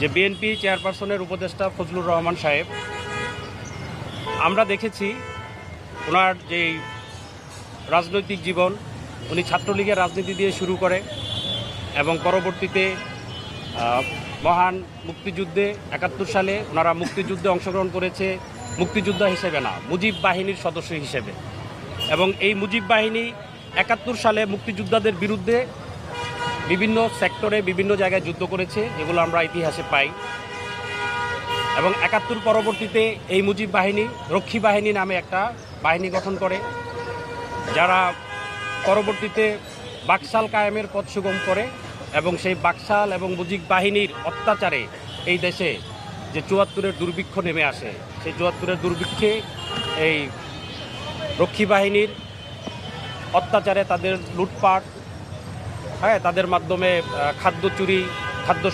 যে বিএনপি চেয়ারপারসনের উপদেষ্টা ফজলুর রহমান সাহেব, আমরা দেখেছি ওনার যেই রাজনৈতিক জীবন, উনি ছাত্রলীগের রাজনীতি দিয়ে শুরু করে এবং পরবর্তীতে মহান মুক্তিযুদ্ধে একাত্তর সালে ওনারা মুক্তিযুদ্ধে অংশগ্রহণ করেছে, মুক্তিযোদ্ধা হিসেবে না, মুজিব বাহিনীর সদস্য হিসেবে। এবং এই মুজিব বাহিনী একাত্তর সালে মুক্তিযোদ্ধাদের বিরুদ্ধে বিভিন্ন সেক্টরে বিভিন্ন জায়গায় যুদ্ধ করেছে যেগুলো আমরা ইতিহাসে পাই। এবং একাত্তর পরবর্তীতে এই মুজিব বাহিনী, রক্ষী বাহিনী নামে একটা বাহিনী গঠন করে, যারা পরবর্তীতে বাকশাল কায়েমের পথ সুগম করে এবং সেই বাকশাল এবং মুজিব বাহিনীর অত্যাচারে এই দেশে যে চুয়াত্তরের দুর্ভিক্ষ নেমে আসে, সেই চুয়াত্তরের দুর্ভিক্ষে এই রক্ষী বাহিনীর অত্যাচারে তাদের লুটপাট হ্যাঁ তাদের মাধ্যমে খাদ্য চুরি খাদ্য